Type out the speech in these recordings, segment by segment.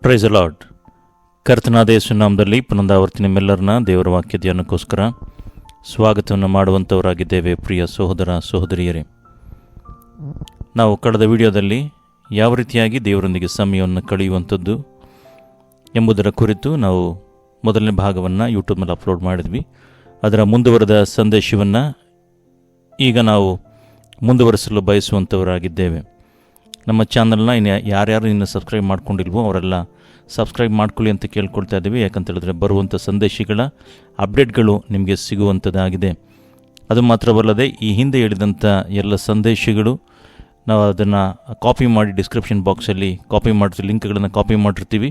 Price ಅಲಾಡ್ ಕರ್ತನಾದ ಯೇಸುನಾಮದಲ್ಲಿ ಪುನಂದಾವರ್ತಿ ನಿಮ್ಮೆಲ್ಲರನ್ನ ದೇವರ ವಾಕ್ಯ ಧ್ಯಾನಕ್ಕೋಸ್ಕರ ಸ್ವಾಗತವನ್ನು ಮಾಡುವಂಥವರಾಗಿದ್ದೇವೆ ಪ್ರಿಯ ಸಹೋದರ ಸಹೋದರಿಯರೇ. ನಾವು ಕಳೆದ ವಿಡಿಯೋದಲ್ಲಿ ಯಾವ ರೀತಿಯಾಗಿ ದೇವರೊಂದಿಗೆ ಸಮಯವನ್ನು ಕಳೆಯುವಂಥದ್ದು ಎಂಬುದರ ಕುರಿತು ನಾವು ಮೊದಲನೇ ಭಾಗವನ್ನು ಯೂಟ್ಯೂಬ್ನಲ್ಲಿ ಅಪ್ಲೋಡ್ ಮಾಡಿದ್ವಿ. ಅದರ ಮುಂದುವರೆದ ಸಂದೇಶವನ್ನು ಈಗ ನಾವು ಮುಂದುವರಿಸಲು ಬಯಸುವಂಥವರಾಗಿದ್ದೇವೆ ನಮ್ಮ ಚಾನಲ್ನ ಇನ್ನು ಯಾರ್ಯಾರು ಇನ್ನು ಸಬ್ಸ್ಕ್ರೈಬ್ ಮಾಡ್ಕೊಂಡಿಲ್ವೋ ಅವರೆಲ್ಲ ಸಬ್ಸ್ಕ್ರೈಬ್ ಮಾಡ್ಕೊಳ್ಳಿ ಅಂತ ಕೇಳ್ಕೊಳ್ತಾ ಇದ್ದೀವಿ. ಯಾಕಂತ ಹೇಳಿದ್ರೆ ಬರುವಂಥ ಸಂದೇಶಗಳ, ಅಪ್ಡೇಟ್ಗಳು ನಿಮಗೆ ಸಿಗುವಂಥದ್ದಾಗಿದೆ. ಅದು ಮಾತ್ರವಲ್ಲದೆ ಈ ಹಿಂದೆ ಹೇಳಿದಂಥ ಎಲ್ಲ ಸಂದೇಶಗಳು ನಾವು ಅದನ್ನು ಕಾಪಿ ಮಾಡಿ ಡಿಸ್ಕ್ರಿಪ್ಷನ್ ಬಾಕ್ಸಲ್ಲಿ ಕಾಪಿ ಮಾಡಿರ್ತೀವಿ ಲಿಂಕ್ಗಳನ್ನು ಕಾಪಿ ಮಾಡಿರ್ತೀವಿ.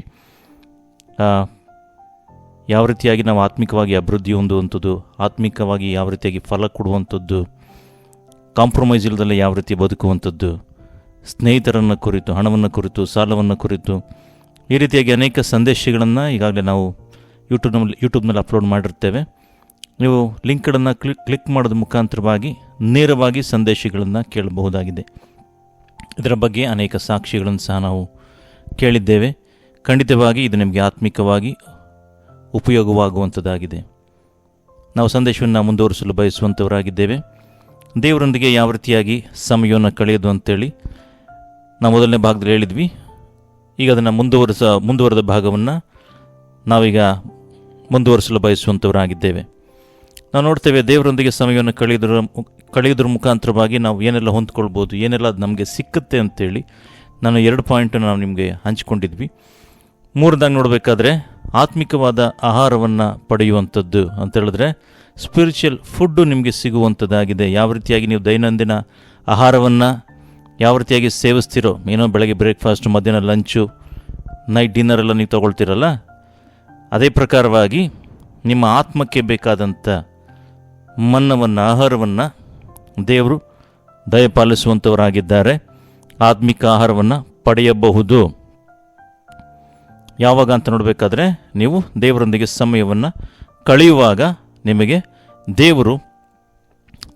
ಯಾವ ರೀತಿಯಾಗಿ ನಾವು ಆತ್ಮಿಕವಾಗಿ ಅಭಿವೃದ್ಧಿ ಹೊಂದುವಂಥದ್ದು, ಆತ್ಮಿಕವಾಗಿ ಯಾವ ರೀತಿಯಾಗಿ ಫಲ ಕೊಡುವಂಥದ್ದು, ಕಾಂಪ್ರಮೈಸ್ ಇಲ್ಲದಲ್ಲೇ ಯಾವ ರೀತಿ ಬದುಕುವಂಥದ್ದು ಸ್ನೇಹಿತರನ್ನು ಕುರಿತು, ಹಣವನ್ನು ಕುರಿತು, ಸಾಲವನ್ನು ಕುರಿತು ಈ ರೀತಿಯಾಗಿ ಅನೇಕ ಸಂದೇಶಗಳನ್ನು ಈಗಾಗಲೇ ನಾವು ಯೂಟ್ಯೂಬ್ನಲ್ಲಿ ಯೂಟ್ಯೂಬ್ನಲ್ಲಿ ಅಪ್ಲೋಡ್ ಮಾಡಿರ್ತೇವೆ. ನೀವು ಲಿಂಕ್ಗಳನ್ನು ಕ್ಲಿಕ್ ಕ್ಲಿಕ್ ಮಾಡೋದ ಮುಖಾಂತರವಾಗಿ ನೇರವಾಗಿ ಸಂದೇಶಗಳನ್ನು ಕೇಳಬಹುದಾಗಿದೆ. ಇದರ ಬಗ್ಗೆ ಅನೇಕ ಸಾಕ್ಷಿಗಳನ್ನು ಸಹ ನಾವು ಕೇಳಿದ್ದೇವೆ. ಖಂಡಿತವಾಗಿ ಇದು ನಿಮಗೆ ಆತ್ಮಿಕವಾಗಿ ಉಪಯೋಗವಾಗುವಂಥದ್ದಾಗಿದೆ ನಾವು ಸಂದೇಶವನ್ನು ಮುಂದುವರಿಸಲು ಬಯಸುವಂಥವರಾಗಿದ್ದೇವೆ ದೇವರೊಂದಿಗೆ ಯಾವ ರೀತಿಯಾಗಿ ಸಮಯವನ್ನು ಕಳೆಯೋದು ಅಂತೇಳಿ ನಾವು ಮೊದಲನೇ ಭಾಗದಲ್ಲಿ ಹೇಳಿದ್ವಿ. ಈಗ ಅದನ್ನು ಮುಂದುವರಿಸ, ಮುಂದುವರೆದ ಭಾಗವನ್ನು ನಾವೀಗ ಮುಂದುವರಿಸಲು ಬಯಸುವಂಥವರಾಗಿದ್ದೇವೆ ನಾವು ನೋಡ್ತೇವೆ ದೇವರೊಂದಿಗೆ ಸಮಯವನ್ನು ಕಳೆಯೋದ್ರ ಕಳೆಯೋದ್ರ ಮುಖಾಂತರವಾಗಿ ನಾವು ಏನೆಲ್ಲ ಹೊಂದ್ಕೊಳ್ಬೋದು, ಏನೆಲ್ಲ ಅದು ನಮಗೆ ಸಿಕ್ಕುತ್ತೆ ಅಂತೇಳಿ ನಾನು ಎರಡು ಪಾಯಿಂಟನ್ನು ನಾವು ನಿಮಗೆ ಹಂಚಿಕೊಂಡಿದ್ವಿ. ಮೂರದಾಗಿ ನೋಡಬೇಕಾದ್ರೆ ಆತ್ಮಿಕವಾದ ಆಹಾರವನ್ನು ಪಡೆಯುವಂಥದ್ದು ಅಂತ ಹೇಳಿದ್ರೆ ಸ್ಪಿರಿಚುವಲ್ ಫುಡ್ಡು ನಿಮಗೆ ಸಿಗುವಂಥದ್ದಾಗಿದೆ. ಯಾವ ರೀತಿಯಾಗಿ ನೀವು ದೈನಂದಿನ ಆಹಾರವನ್ನು ಯಾವ ರೀತಿಯಾಗಿ ಸೇವಿಸ್ತೀರೋ, ಏನೋ ಬೆಳಗ್ಗೆ ಬ್ರೇಕ್ಫಾಸ್ಟ್ ಮಧ್ಯಾಹ್ನ ಲಂಚು ನೈಟ್ ಡಿನ್ನರ್ ಎಲ್ಲ ನೀವು ತೊಗೊಳ್ತಿರಲ್ಲ, ಅದೇ ಪ್ರಕಾರವಾಗಿ ನಿಮ್ಮ ಆತ್ಮಕ್ಕೆ ಬೇಕಾದಂಥ ಮನ್ನವನ್ನು, ಆಹಾರವನ್ನು ದೇವರು ದಯಪಾಲಿಸುವಂಥವರಾಗಿದ್ದಾರೆ ಆತ್ಮಿಕ ಆಹಾರವನ್ನು ಪಡೆಯಬಹುದು. ಯಾವಾಗ ಅಂತ ನೋಡಬೇಕಾದ್ರೆ, ನೀವು ದೇವರೊಂದಿಗೆ ಸಮಯವನ್ನು ಕಳೆಯುವಾಗ ನಿಮಗೆ ದೇವರು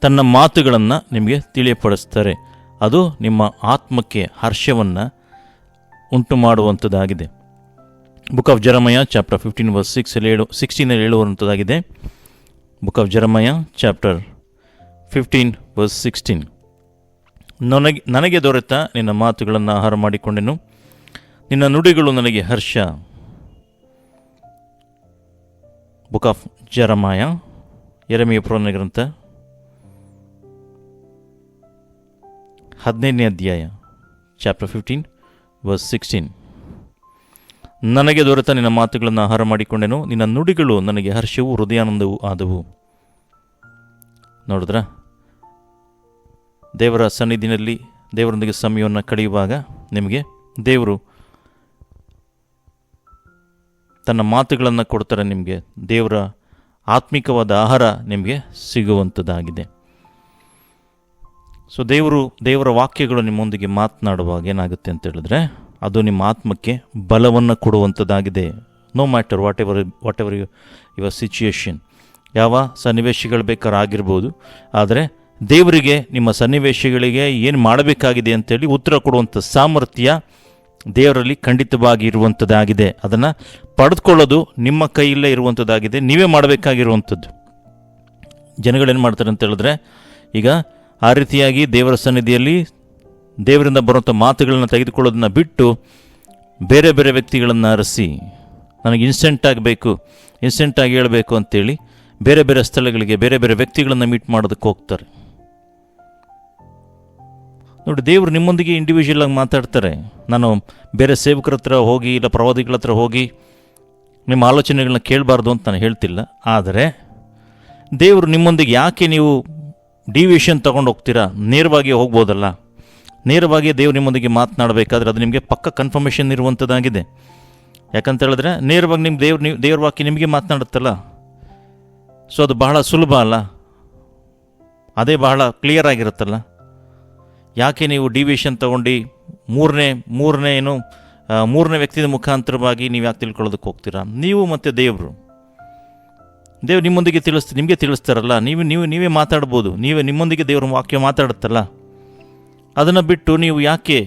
ತನ್ನ ಮಾತುಗಳನ್ನು ನಿಮಗೆ ತಿಳಿಯಪಡಿಸ್ತಾರೆ. ಅದು ನಿಮ್ಮ ಆತ್ಮಕ್ಕೆ ಹರ್ಷವನ್ನು ಉಂಟು ಮಾಡುವಂಥದ್ದಾಗಿದೆ book of Jeremiah chapter fifteen verse six ಹೇಳು ಸಿಕ್ಸ್ಟೀನಲ್ಲಿ ಹೇಳುವಂಥದ್ದಾಗಿದೆ book of Jeremiah chapter fifteen verse sixteen ನನಗೆ ನನಗೆ ದೊರೆತ ನಿನ್ನ ಮಾತುಗಳನ್ನು ಆಹಾರ ಮಾಡಿಕೊಂಡೆನು. ನಿನ್ನ ನುಡಿಗಳು ನನಗೆ ಹರ್ಷ. ಬುಕ್ ಆಫ್ ಜರಮಾಯ ಎರಮೆಯ ಪುರಾಣ ಗ್ರಂಥ ಹದಿನೈದನೇ ಅಧ್ಯಾಯ ಚಾಪ್ಟರ್ ಫಿಫ್ಟೀನ್ ವರ್ಸ್ ಸಿಕ್ಸ್ಟೀನ್ ನನಗೆ ದೊರೆತ ನಿನ್ನ ಮಾತುಗಳನ್ನು ಆಹಾರ ಮಾಡಿಕೊಂಡೆನು, ನಿನ್ನ ನುಡಿಗಳು ನನಗೆ ಹರ್ಷವೂ ಹೃದಯಾನಂದವೂ ಆದವು. ನೋಡಿದ್ರ? ದೇವರ ಸನ್ನಿಧಿನಲ್ಲಿ ದೇವರೊಂದಿಗೆ ಸಮಯವನ್ನು ಕಳೆಯುವಾಗ ನಿಮಗೆ ದೇವರು ತನ್ನ ಮಾತುಗಳನ್ನು ಕೊಡ್ತಾರೆ, ನಿಮಗೆ ದೇವರ ಆತ್ಮಿಕವಾದ ಆಹಾರ ನಿಮಗೆ ಸಿಗುವಂಥದ್ದಾಗಿದೆ ಸೊ ದೇವರು, ದೇವರ ವಾಕ್ಯಗಳು ನಿಮ್ಮೊಂದಿಗೆ ಮಾತನಾಡುವಾಗ ಏನಾಗುತ್ತೆ ಅಂತ ಹೇಳಿದ್ರೆ, ಅದು ನಿಮ್ಮ ಆತ್ಮಕ್ಕೆ ಬಲವನ್ನು ಕೊಡುವಂಥದ್ದಾಗಿದೆ no matter whatever whatever you your situation ಯಾವ ಸನ್ನಿವೇಶಗಳು ಬೇಕಾದ್ರೂ ಆಗಿರ್ಬೋದು, ಆದರೆ ದೇವರಿಗೆ, ನಿಮ್ಮ ಸನ್ನಿವೇಶಗಳಿಗೆ ಏನು ಮಾಡಬೇಕಾಗಿದೆ ಅಂತೇಳಿ ಉತ್ತರ ಕೊಡುವಂಥ ಸಾಮರ್ಥ್ಯ ದೇವರಲ್ಲಿ ಖಂಡಿತವಾಗಿ ಇರುವಂಥದ್ದಾಗಿದೆ ಅದನ್ನು ಪಡೆದುಕೊಳ್ಳೋದು ನಿಮ್ಮ ಕೈಯಲ್ಲೇ ಇರುವಂಥದ್ದಾಗಿದೆ ನೀವೇ ಮಾಡಬೇಕಾಗಿರುವಂಥದ್ದು ಜನಗಳೇನು ಮಾಡ್ತಾರೆ ಅಂತ ಹೇಳಿದ್ರೆ, ಈಗ ಆ ರೀತಿಯಾಗಿ ದೇವರ ಸನ್ನಿಧಿಯಲ್ಲಿ ದೇವರಿಂದ ಬರುವಂಥ ಮಾತುಗಳನ್ನು ತೆಗೆದುಕೊಳ್ಳೋದನ್ನು ಬಿಟ್ಟು ಬೇರೆ ಬೇರೆ ವ್ಯಕ್ತಿಗಳನ್ನು ಅರಸಿ, ನನಗೆ ಇನ್ಸ್ಟೆಂಟ್ ಆಗಬೇಕು ಇನ್ಸ್ಟೆಂಟಾಗಿ ಹೇಳಬೇಕು ಅಂತೇಳಿ ಬೇರೆ ಬೇರೆ ಸ್ಥಳಗಳಿಗೆ ಬೇರೆ ಬೇರೆ ವ್ಯಕ್ತಿಗಳನ್ನು ಮೀಟ್ ಮಾಡೋದಕ್ಕೆ ಹೋಗ್ತಾರೆ. ನೋಡಿ, ದೇವರು ನಿಮ್ಮೊಂದಿಗೆ ಇಂಡಿವಿಜುವಲ್ ಆಗಿ ಮಾತಾಡ್ತಾರೆ. ನಾನು ಬೇರೆ ಸೇವಕರ ಹತ್ರ ಹೋಗಿ ಇಲ್ಲ ಪ್ರವಾದಿಗಳ ಹತ್ರ ಹೋಗಿ ನಿಮ್ಮ ಆಲೋಚನೆಗಳನ್ನ ಕೇಳಬಾರ್ದು ಅಂತ ನಾನು ಹೇಳ್ತಿಲ್ಲ. ಆದರೆ ದೇವರು ನಿಮ್ಮೊಂದಿಗೆ ಯಾಕೆ ನೀವು ಡಿವಿಷನ್ ತೊಗೊಂಡು ಹೋಗ್ತೀರಾ? ನೇರವಾಗಿ ಹೋಗ್ಬೋದಲ್ಲ. ನೇರವಾಗಿ ದೇವ್ರು ನಿಮ್ಮೊಂದಿಗೆ ಮಾತನಾಡಬೇಕಾದ್ರೆ ಅದು ನಿಮಗೆ ಪಕ್ಕ ಕನ್ಫರ್ಮೇಷನ್ ಇರುವಂಥದ್ದಾಗಿದೆ ಯಾಕಂತ ಹೇಳಿದ್ರೆ, ನೇರವಾಗಿ ನಿಮ್ಮ ದೇವ್ರು ನೀವು, ದೇವ್ರ ವಾಕ್ಯ ನಿಮಗೆ ಮಾತನಾಡುತ್ತಲ್ಲ. ಸೊ ಅದು ಬಹಳ ಸುಲಭ ಅಲ್ಲ. ಅದೇ ಬಹಳ ಕ್ಲಿಯರ್ ಆಗಿರುತ್ತಲ್ಲ. ಯಾಕೆ ನೀವು ಡಿವಿಷನ್ ತೊಗೊಂಡು ಮೂರನೇ ಮೂರನೇ ಏನು ಮೂರನೇ ವ್ಯಕ್ತಿಯ ಮುಖಾಂತರವಾಗಿ ನೀವು ಯಾಕೆ ತಿಳ್ಕೊಳ್ಳೋದಕ್ಕೆ ಹೋಗ್ತೀರಾ? ನೀವು ಮತ್ತು ದೇವರು. ದೇವ್ರು ನಿಮ್ಮೊಂದಿಗೆ ತಿಳಿಸ್ತ, ನಿಮಗೆ ತಿಳಿಸ್ತಾರಲ್ಲ, ನೀವು ನೀವು, ನೀವೇ ಮಾತಾಡ್ಬೋದು. ನೀವೇ ನಿಮ್ಮೊಂದಿಗೆ ದೇವ್ರ ವಾಕ್ಯ ಮಾತಾಡುತ್ತಲ್ಲ. ಅದನ್ನು ಬಿಟ್ಟು ನೀವು ಯಾಕೆ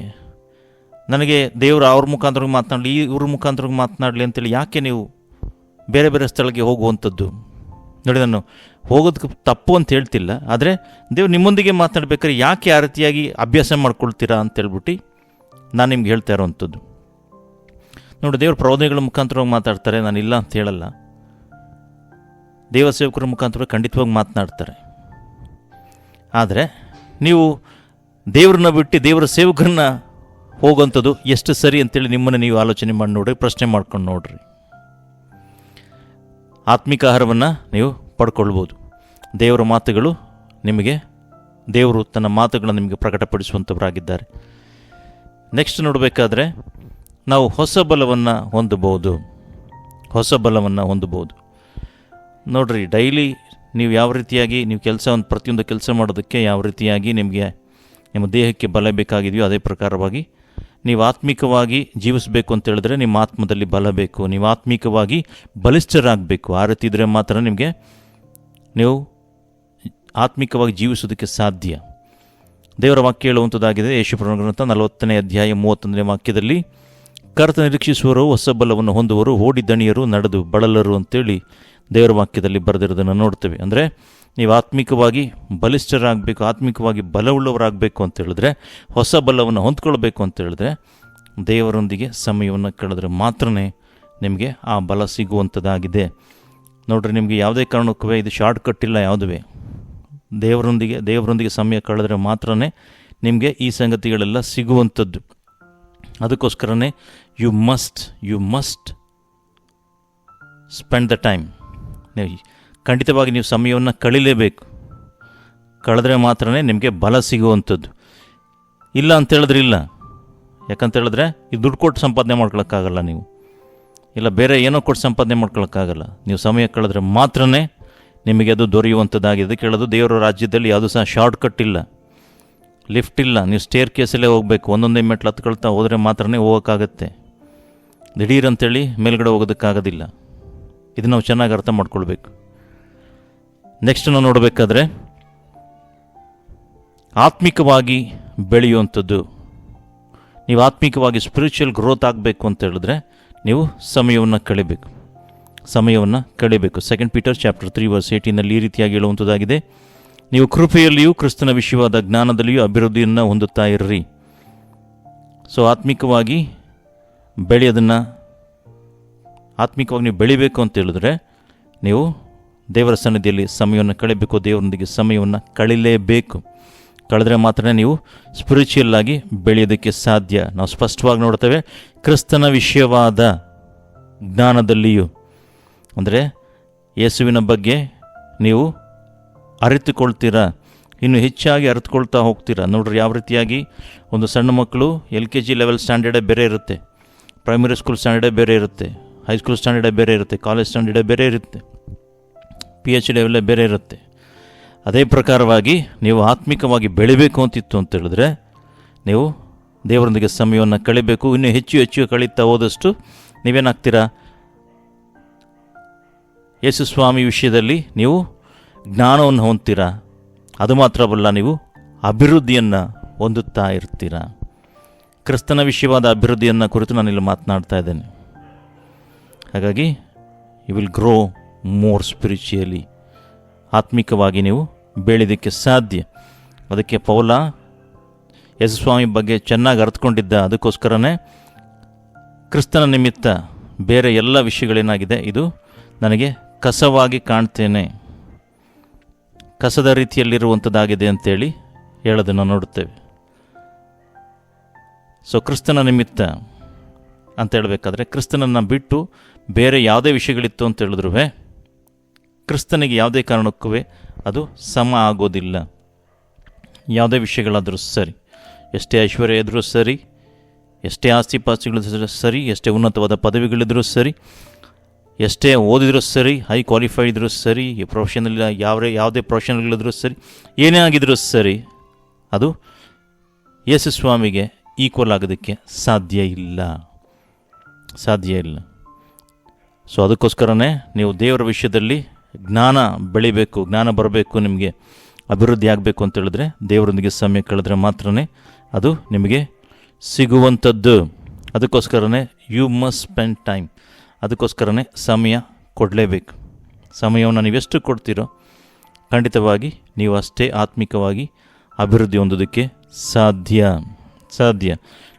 ನನಗೆ ದೇವರು ಅವ್ರ ಮುಖಾಂತರ ಮಾತನಾಡಲಿ ಇವ್ರ ಮುಖಾಂತರ ಮಾತನಾಡಲಿ ಅಂತೇಳಿ ಯಾಕೆ ನೀವು ಬೇರೆ ಬೇರೆ ಸ್ಥಳಕ್ಕೆ ಹೋಗುವಂಥದ್ದು? ನೋಡಿ, ನಾನು ಹೋಗೋದಕ್ಕೆ ತಪ್ಪು ಅಂತ ಹೇಳ್ತಿಲ್ಲ, ಆದರೆ ದೇವ್ರು ನಿಮ್ಮೊಂದಿಗೆ ಮಾತನಾಡ್ಬೇಕಾದ್ರೆ ಯಾಕೆ ಆ ರೀತಿಯಾಗಿ ಅಭ್ಯಾಸ ಮಾಡ್ಕೊಳ್ತೀರಾ ಅಂತೇಳ್ಬಿಟ್ಟು ನಾನು ನಿಮ್ಗೆ ಹೇಳ್ತಾ ಇರೋವಂಥದ್ದು. ನೋಡಿ, ದೇವ್ರ ಪ್ರಬೋಧನೆಗಳ ಮುಖಾಂತರವಾಗಿ ಮಾತಾಡ್ತಾರೆ ನಾನು ಇಲ್ಲ ಅಂತ ಹೇಳಲ್ಲ. ದೇವ ಸೇವಕರ ಮುಖಾಂತರ ಖಂಡಿತವಾಗಿ ಮಾತನಾಡ್ತಾರೆ. ಆದರೆ ನೀವು ದೇವ್ರನ್ನ ಬಿಟ್ಟು ದೇವರ ಸೇವಕರನ್ನ ಹೋಗೋಂಥದ್ದು ಎಷ್ಟು ಸರಿ ಅಂತೇಳಿ ನಿಮ್ಮನ್ನು ನೀವು ಆಲೋಚನೆ ಮಾಡಿ ನೋಡ್ರಿ, ಪ್ರಶ್ನೆ ಮಾಡ್ಕೊಂಡು ನೋಡ್ರಿ. ಆತ್ಮಿಕ ಆಹಾರವನ್ನು ನೀವು ಪಡ್ಕೊಳ್ಬೋದು. ದೇವರ ಮಾತುಗಳು ನಿಮಗೆ, ದೇವರು ತನ್ನ ಮಾತುಗಳನ್ನು ನಿಮಗೆ ಪ್ರಕಟಪಡಿಸುವಂಥವರಾಗಿದ್ದಾರೆ. ನೆಕ್ಸ್ಟ್ ನೋಡಬೇಕಾದ್ರೆ ನಾವು ಹೊಸ ಬಲವನ್ನು ಹೊಂದಬಹುದು. ಹೊಸ ಬಲವನ್ನು ಹೊಂದಬಹುದು. ನೋಡ್ರಿ ಡೈಲಿ ನೀವು ಯಾವ ರೀತಿಯಾಗಿ ನೀವು ಕೆಲಸ ಒಂದು ಪ್ರತಿಯೊಂದು ಕೆಲಸ ಮಾಡೋದಕ್ಕೆ ಯಾವ ರೀತಿಯಾಗಿ ನಿಮಗೆ, ನಿಮ್ಮ ದೇಹಕ್ಕೆ ಬಲ ಬೇಕಾಗಿದೆಯೋ ಅದೇ ಪ್ರಕಾರವಾಗಿ ನೀವು ಆತ್ಮಿಕವಾಗಿ ಜೀವಿಸಬೇಕು ಅಂತ ಹೇಳಿದ್ರೆ ನಿಮ್ಮ ಆತ್ಮದಲ್ಲಿ ಬಲ ಬೇಕು. ನೀವು ಆತ್ಮಿಕವಾಗಿ ಬಲಿಷ್ಠರಾಗಬೇಕು. ಆ ರೀತಿ ಇದ್ದರೆ ಮಾತ್ರ ನಿಮಗೆ ನೀವು ಆತ್ಮಿಕವಾಗಿ ಜೀವಿಸೋದಕ್ಕೆ ಸಾಧ್ಯ. ದೇವರ ವಾಕ್ಯ ಹೇಳುವಂಥದ್ದಾಗಿದೆ ಯಶುಪ್ರಭು ಗ್ರಂಥ ನಲವತ್ತನೇ ಅಧ್ಯಾಯ ಮೂವತ್ತೊಂದನೇ ವಾಕ್ಯದಲ್ಲಿ ಕರ್ತ ನಿರೀಕ್ಷಿಸುವರು ಹೊಸ ಬಲವನ್ನು ಹೊಂದುವರು, ಓಡಿ ದಣಿಯರು, ನಡೆದು ಬಳಲರು ಅಂತೇಳಿ ದೇವರ ವಾಕ್ಯದಲ್ಲಿ ಬರೆದಿರೋದನ್ನು ನೋಡ್ತೇವೆ. ಅಂದರೆ ನೀವು ಆತ್ಮಿಕವಾಗಿ ಬಲಿಷ್ಠರಾಗಬೇಕು, ಆತ್ಮಿಕವಾಗಿ ಬಲವುಳ್ಳವರಾಗಬೇಕು ಅಂತ ಹೇಳಿದ್ರೆ, ಹೊಸ ಬಲವನ್ನು ಹೊಂದ್ಕೊಳ್ಬೇಕು ಅಂತ ಹೇಳಿದ್ರೆ, ದೇವರೊಂದಿಗೆ ಸಮಯವನ್ನು ಕಳೆದ್ರೆ ಮಾತ್ರ ನಿಮಗೆ ಆ ಬಲ ಸಿಗುವಂಥದ್ದಾಗಿದೆ ನೋಡ್ರಿ, ನಿಮಗೆ ಯಾವುದೇ ಕಾರಣಕ್ಕೂ ಇದು ಶಾರ್ಟ್ ಕಟ್ ಇಲ್ಲ ಯಾವುದುವೇ. ದೇವರೊಂದಿಗೆ ದೇವರೊಂದಿಗೆ ಸಮಯ ಕಳೆದ್ರೆ ಮಾತ್ರ ನಿಮಗೆ ಈ ಸಂಗತಿಗಳೆಲ್ಲ ಸಿಗುವಂಥದ್ದು. ಅದಕ್ಕೋಸ್ಕರನೇ you must you must spend the time ನೀವು ಖಂಡಿತವಾಗಿ ನೀವು ಸಮಯವನ್ನು ಕಳೀಲೇಬೇಕು. ಕಳೆದ್ರೆ ಮಾತ್ರನೇ ನಿಮಗೆ ಬಲ ಸಿಗುವಂಥದ್ದು. ಇಲ್ಲ ಅಂತ ಹೇಳಿದ್ರೆ ಇಲ್ಲ. ಯಾಕಂತ ಹೇಳಿದ್ರೆ, ಈ ದುಡ್ಡು ಕೊಟ್ಟು ಸಂಪಾದನೆ ಮಾಡ್ಕೊಳಕ್ಕಾಗಲ್ಲ ನೀವು. ಇಲ್ಲ, ಬೇರೆ ಏನೋ ಕೊಟ್ಟು ಸಂಪಾದನೆ ಮಾಡ್ಕೊಳಕ್ಕಾಗಲ್ಲ. ನೀವು ಸಮಯ ಕಳೆದ್ರೆ ಮಾತ್ರನೇ ನಿಮಗೆ ಅದು ದೊರೆಯುವಂಥದ್ದಾಗಿದೆ. ಕೇಳೋದು ದೇವರ ರಾಜ್ಯದಲ್ಲಿ ಯಾವುದೂ ಸಹ ಶಾರ್ಟ್ಕಟ್ ಇಲ್ಲ. ಲಿಫ್ಟ್ ಇಲ್ಲ. ನೀವು ಸ್ಟೇರ್ ಕೇಸಲ್ಲೇ ಹೋಗಬೇಕು. ಒಂದೊಂದೇ ಮೆಟ್ಲು ಹತ್ಕೊಳ್ತಾ ಹೋದರೆ ಮಾತ್ರನೇ ಹೋಗೋಕ್ಕಾಗತ್ತೆ. ದಿಢೀರ್ ಅಂತೇಳಿ ಮೇಲ್ಗಡೆ ಹೋಗೋದಕ್ಕಾಗೋದಿಲ್ಲ. ಇದು ನಾವು ಚೆನ್ನಾಗಿ ಅರ್ಥ ಮಾಡ್ಕೊಳ್ಬೇಕು. ನೆಕ್ಸ್ಟ್ ನಾವು ನೋಡಬೇಕಾದ್ರೆ, ಆತ್ಮಿಕವಾಗಿ ಬೆಳೆಯುವಂಥದ್ದು. ನೀವು ಆತ್ಮಿಕವಾಗಿ ಸ್ಪಿರಿಚುವಲ್ ಗ್ರೋತ್ ಆಗಬೇಕು ಅಂತ ಹೇಳಿದ್ರೆ, ನೀವು ಸಮಯವನ್ನು ಕಳಿಬೇಕು. ಸಮಯವನ್ನು ಕಳಿಬೇಕು. Second Peter chapter three verse ಏಯ್ಟೀನಲ್ಲಿ ಈ ರೀತಿಯಾಗಿ ಹೇಳುವಂಥದ್ದಾಗಿದೆ. ನೀವು ಕೃಪೆಯಲ್ಲಿಯೂ ಕ್ರಿಸ್ತನ ವಿಷಯವಾದ ಜ್ಞಾನದಲ್ಲಿಯೂ ಅಭಿವೃದ್ಧಿಯನ್ನು ಹೊಂದುತ್ತಾ ಇರ್ರಿ. ಸೊ ಆತ್ಮಿಕವಾಗಿ ಬೆಳೆಯೋದನ್ನು ಆತ್ಮಿಕವಾಗಿ ನೀವು ಬೆಳಿಬೇಕು ಅಂತ ಹೇಳಿದ್ರೆ ನೀವು ದೇವರ ಸನ್ನಿಧಿಯಲ್ಲಿ ಸಮಯವನ್ನು ಕಳಿಬೇಕು ದೇವರೊಂದಿಗೆ ಸಮಯವನ್ನು ಕಳಿಲೇಬೇಕು. ಕಳೆದ್ರೆ ಮಾತ್ರ ನೀವು ಸ್ಪಿರಿಚುವಲ್ ಆಗಿ ಬೆಳೆಯೋದಕ್ಕೆ ಸಾಧ್ಯ. ನಾವು ಸ್ಪಷ್ಟವಾಗಿ ನೋಡ್ತೇವೆ, ಕ್ರಿಸ್ತನ ವಿಷಯವಾದ ಜ್ಞಾನದಲ್ಲಿಯೂ, ಅಂದರೆ ಯೇಸುವಿನ ಬಗ್ಗೆ ನೀವು ಅರಿತುಕೊಳ್ತೀರಾ? ಇನ್ನು ಹೆಚ್ಚಾಗಿ ಅರಿತುಕೊಳ್ತಾ ಹೋಗ್ತೀರಾ? ನೋಡ್ರಿ, ಯಾವ ರೀತಿಯಾಗಿ ಒಂದು ಸಣ್ಣ ಮಕ್ಕಳು ಎಲ್ ಕೆ ಜಿ ಲೆವೆಲ್ ಸ್ಟ್ಯಾಂಡರ್ಡೇ ಬೇರೆ ಇರುತ್ತೆ. ಪ್ರೈಮರಿ ಸ್ಕೂಲ್ ಸ್ಟ್ಯಾಂಡರ್ಡೇ ಬೇರೆ ಇರುತ್ತೆ. ಹೈಸ್ಕೂಲ್ ಸ್ಟ್ಯಾಂಡರ್ಡೇ ಬೇರೆ ಇರುತ್ತೆ ಕಾಲೇಜ್ ಸ್ಟ್ಯಾಂಡರ್ಡೇ ಬೇರೆ ಇರುತ್ತೆ ಪಿ ಎಚ್ ಡಿ ಬೇರೆ ಇರುತ್ತೆ. ಅದೇ ಪ್ರಕಾರವಾಗಿ ನೀವು ಆತ್ಮಿಕವಾಗಿ ಬೆಳಿಬೇಕು ಅಂತಿತ್ತು ಅಂತ ಹೇಳಿದ್ರೆ, ನೀವು ದೇವರೊಂದಿಗೆ ಸಮಯವನ್ನು ಕಳಿಬೇಕು, ಇನ್ನೂ ಹೆಚ್ಚು ಹೆಚ್ಚು ಕಳೀತಾ ಹೋದಷ್ಟು ನೀವೇನಾಗ್ತೀರಾ? ಯೇಸು ಸ್ವಾಮಿ ವಿಷಯದಲ್ಲಿ ನೀವು ಜ್ಞಾನವನ್ನು ಹೊಂದ್ತೀರಾ? ಅದು ಮಾತ್ರವಲ್ಲ, ನೀವು ಅಭಿವೃದ್ಧಿಯನ್ನು ಹೊಂದುತ್ತಾ ಇರ್ತೀರಾ? ಕ್ರಿಸ್ತನ ವಿಷಯವಾದ ಅಭಿವೃದ್ಧಿಯನ್ನು ಕುರಿತು ನಾನಿಲ್ಲಿ ಮಾತನಾಡ್ತಾ ಇದ್ದೇನೆ. ಹಾಗಾಗಿ you will grow more spiritually ಆತ್ಮಿಕವಾಗಿ ನೀವು ಬೆಳೆಯೋದಕ್ಕೆ ಸಾಧ್ಯ. ಅದಕ್ಕೆ ಪೌಲ ಯಶಸ್ವಾಮಿ ಬಗ್ಗೆ ಚೆನ್ನಾಗಿ ಅರ್ಥಕೊಂಡಿದ್ದ ಅದಕ್ಕೋಸ್ಕರನೇ ಕ್ರಿಸ್ತನ ನಿಮಿತ್ತ ಬೇರೆ ಎಲ್ಲ ವಿಷಯಗಳೇನಾಗಿದೆ, ಇದು ನನಗೆ ಕಸವಾಗಿ ಕಾಣ್ತೇನೆ. ಕಸದ ರೀತಿಯಲ್ಲಿರುವಂಥದ್ದಾಗಿದೆ ಅಂತೇಳಿ ಹೇಳೋದನ್ನು ನೋಡುತ್ತೇವೆ. ಸೊ ಕ್ರಿಸ್ತನ ನಿಮಿತ್ತ ಅಂತ ಹೇಳಬೇಕಾದ್ರೆ, ಕ್ರಿಸ್ತನನ್ನು ಬಿಟ್ಟು ಬೇರೆ ಯಾವುದೇ ವಿಷಯಗಳಿತ್ತು ಅಂತ ಹೇಳಿದ್ರೂ ಕ್ರಿಸ್ತನಿಗೆ ಯಾವುದೇ ಕಾರಣಕ್ಕೂ ಅದು ಸಮ ಆಗೋದಿಲ್ಲ. ಯಾವುದೇ ವಿಷಯಗಳಾದರೂ ಸರಿ, ಎಷ್ಟೇ ಐಶ್ವರ್ಯ ಇದ್ದರೂ ಸರಿ, ಎಷ್ಟೇ ಆಸ್ತಿ ಪಾಸ್ತಿಗಳಿದ್ರೂ ಸರಿ, ಎಷ್ಟೇ ಉನ್ನತವಾದ ಪದವಿಗಳಿದ್ರೂ ಸರಿ, ಎಷ್ಟೇ ಓದಿದ್ರೂ ಸರಿ ಹೈ ಕ್ವಾಲಿಫೈ ಇದ್ದರೂ ಸರಿ ಪ್ರೊಫೆಷನಲ್ ಯಾವ ಯಾವುದೇ ಪ್ರೊಫೆಷನಲ್ಗಳಿದ್ರೂ ಸರಿ, ಏನೇ ಆಗಿದ್ರೂ ಸರಿ, ಅದು ಯೇಸು ಸ್ವಾಮಿಗೆ ಈಕ್ವಲ್ ಆಗೋದಕ್ಕೆ ಸಾಧ್ಯ ಇಲ್ಲ. ಸಾಧ್ಯ ಇಲ್ಲ. ಸೊ ಅದಕ್ಕೋಸ್ಕರನೇ ನೀವು ದೇವರ ವಿಷಯದಲ್ಲಿ ಜ್ಞಾನ ಬೆಳಿಬೇಕು, ಜ್ಞಾನ ಬರಬೇಕು, ನಿಮಗೆ ಅಭಿವೃದ್ಧಿ ಆಗಬೇಕು ಅಂತ ಹೇಳಿದ್ರೆ ದೇವರೊಂದಿಗೆ ಸಮಯ ಕಳೆದ್ರೆ ಮಾತ್ರ ಅದು ನಿಮಗೆ ಸಿಗುವಂಥದ್ದು. ಅದಕ್ಕೋಸ್ಕರನೇ ಯು ಮಸ್ಟ್ ಸ್ಪೆಂಡ್ ಟೈಮ್ ಅದಕ್ಕೋಸ್ಕರನೇ ಸಮಯ ಕೊಡಲೇಬೇಕು. ಸಮಯವನ್ನು ನೀವೆಷ್ಟು ಕೊಡ್ತೀರೋ ಖಂಡಿತವಾಗಿ ನೀವು ಅಷ್ಟೇ ಆತ್ಮಿಕವಾಗಿ ಅಭಿವೃದ್ಧಿ ಹೊಂದೋದಕ್ಕೆ ಸಾಧ್ಯ. ಸಾಧ್ಯ.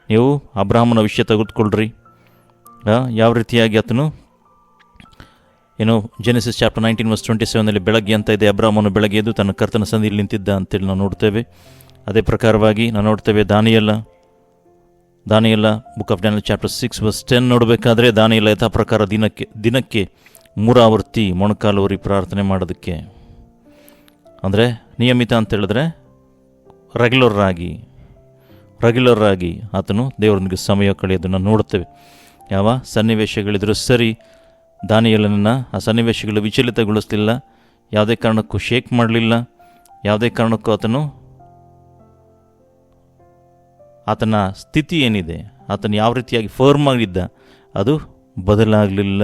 ನೀವು ಅಬ್ರಾಹ್ಮನ ವಿಷಯ ತೆಗೆದುಕೊಳ್ಳ್ರಿ. ಯಾವ ರೀತಿಯಾಗಿ ಆತನು ಏನು Genesis chapter nineteen verse twenty ಸೆವೆನಲ್ಲಿ ಬೆಳಗ್ಗೆ ಅಂತ ಇದೆ ಅಬ್ರಾಹ್ಮನು ಬೆಳಗ್ಗೆ ಎದ್ದು ತನ್ನ ಕರ್ತನ ಸಂದಿಯಲ್ಲಿ ನಿಂತಿದ್ದ ಅಂತೇಳಿ ನಾವು ನೋಡ್ತೇವೆ. ಅದೇ ಪ್ರಕಾರವಾಗಿ ನಾವು ನೋಡ್ತೇವೆ ದಾನಿಯಲ್ಲ ದಾನಿಯಲ್ಲ book of Daniel chapter six verse ten ನೋಡಬೇಕಾದ್ರೆ ದಾನಿಯಲ್ಲ ಯಥಾ ಪ್ರಕಾರ ದಿನಕ್ಕೆ ದಿನಕ್ಕೆ ಮೂರಾವರ್ತಿ ಮೊಣಕಾಲುವರಿ ಪ್ರಾರ್ಥನೆ ಮಾಡೋದಕ್ಕೆ. ಅಂದರೆ ನಿಯಮಿತ ಅಂತ ಹೇಳಿದ್ರೆ ರೆಗ್ಯುಲರ್ ಆಗಿ ರೆಗ್ಯುಲರ್ ಆಗಿ ಆತನು ದೇವರೊಂದಿಗೆ ಸಮಯ ಕಳೆಯೋದನ್ನು ನೋಡುತ್ತೇವೆ ಯಾವ ಸನ್ನಿವೇಶಗಳಿದ್ರೂ ಸರಿ ದಾನಿಯಲ್ಲನನ್ನು ಆ ಸನ್ನಿವೇಶಗಳು ವಿಚಲಿತಗೊಳಿಸಲಿಲ್ಲ. ಯಾವುದೇ ಕಾರಣಕ್ಕೂ ಶೇಕ್ ಮಾಡಲಿಲ್ಲ. ಯಾವುದೇ ಕಾರಣಕ್ಕೂ ಆತನು ಆತನ ಸ್ಥಿತಿ ಏನಿದೆ, ಆತನು ಯಾವ ರೀತಿಯಾಗಿ ಫರ್ಮ್ ಆಗಿದ್ದ, ಅದು ಬದಲಾಗಲಿಲ್ಲ